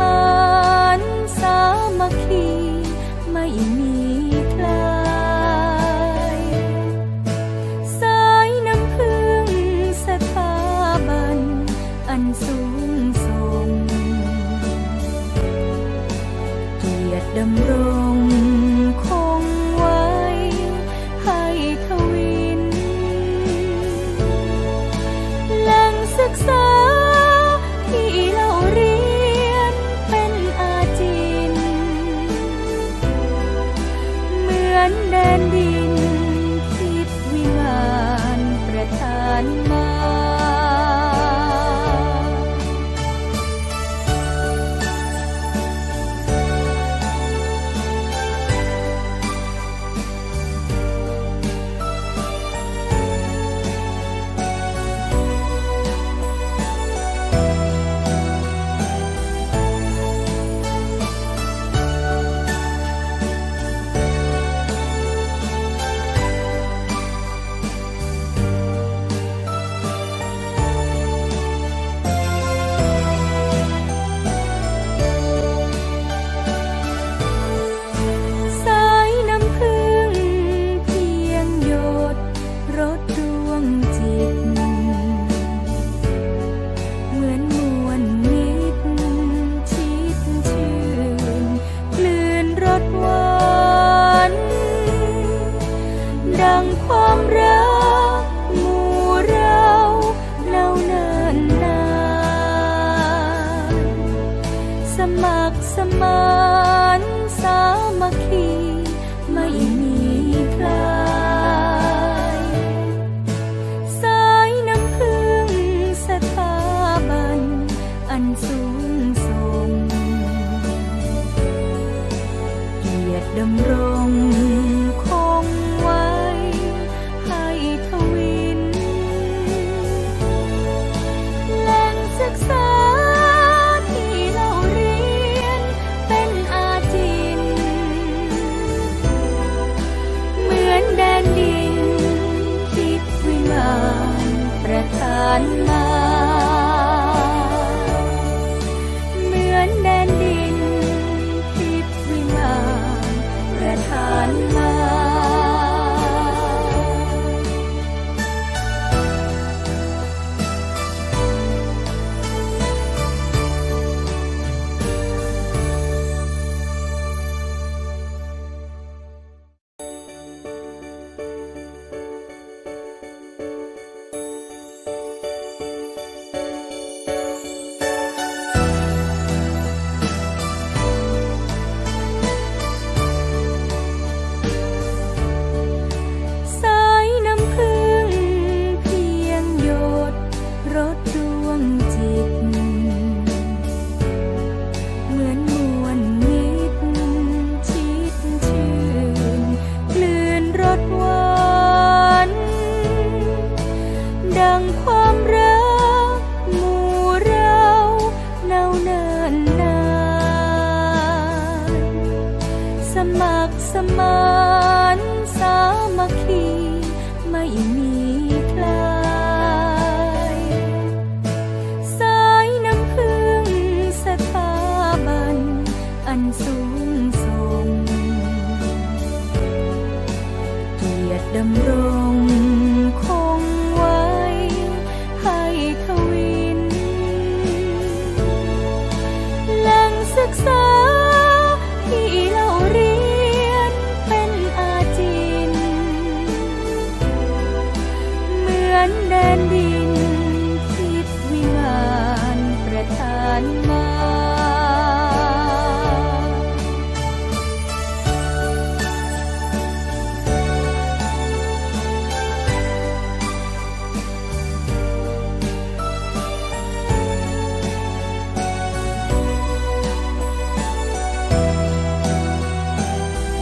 มันสามัคคีไม่มีใครสายน้ำพึ่งสถาบันอันสูงันมา มานสามัคคีไม่มีพลายสายน้ำพึ่งสถาบัน อันสูงส่งเกียรติดำรง ผ่านมา ความรักมู่เราเนาเนินนานสมัคสมานสามัคคีไม่มี 慢慢。